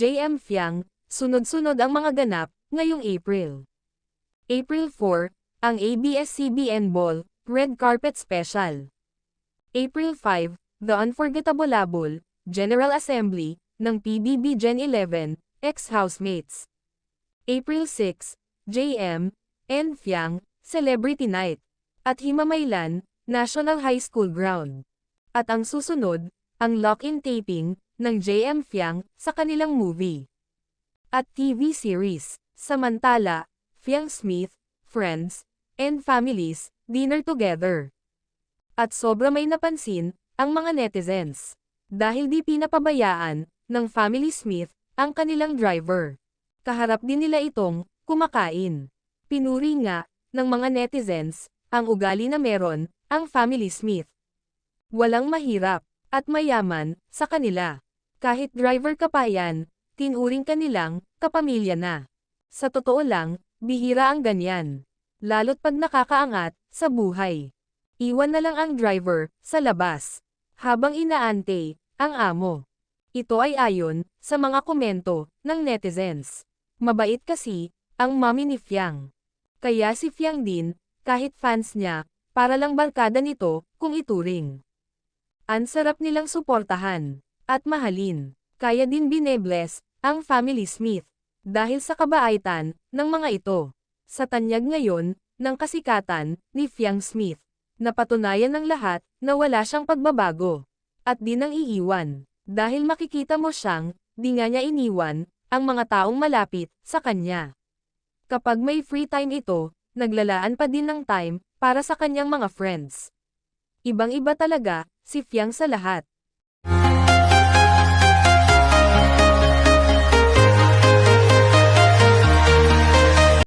JM Fiang, sunod-sunod ang mga ganap, ngayong April. April 4, ang ABS-CBN Ball, Red Carpet Special. April 5, The Unforgettableable, General Assembly, ng PBB Gen 11, ex-housemates. April 6, JM, and Fiang, Celebrity Night. At Himamaylan, National High School Ground. At ang susunod, ang lock-in taping, ng JM Fiang, sa kanilang movie. At TV series, samantala, Fiang Smith, Friends, and Families, Dinner Together. At sobra may napansin, ang mga netizens. Dahil di pinapabayaan, ng Family Smith, ang kanilang driver. Kaharap din nila itong, kumakain. Pinuri nga, ng mga netizens, ang ugali na meron, ang Family Smith. Walang mahirap, at mayaman, sa kanila. Kahit driver ka pa yan, tinuring ka nilang, kapamilya na. Sa totoo lang, bihira ang ganyan. Lalo't pag nakakaangat, sa buhay. Iwan na lang ang driver, sa labas. Habang inaante, ang amo. Ito ay ayon, sa mga komento, ng netizens. Mabait kasi, ang mami ni Fiang. Kaya si Fiang din, kahit fans niya, para lang barkada nito, kung ituring. Ang sarap nilang suportahan at mahalin. Kaya din binebless, ang Family Smith. Dahil sa kabaitan, ng mga ito. Sa tanyag ngayon, ng kasikatan, ni Fiang Smith. Napatunayan ng lahat, na wala siyang pagbabago. At di nang iiwan. Dahil makikita mo siyang, di nga niya iniwan, ang mga taong malapit, sa kanya. Kapag may free time ito, naglalaan pa din ng time, para sa kanyang mga friends. Ibang-iba talaga, si Fiang sa lahat.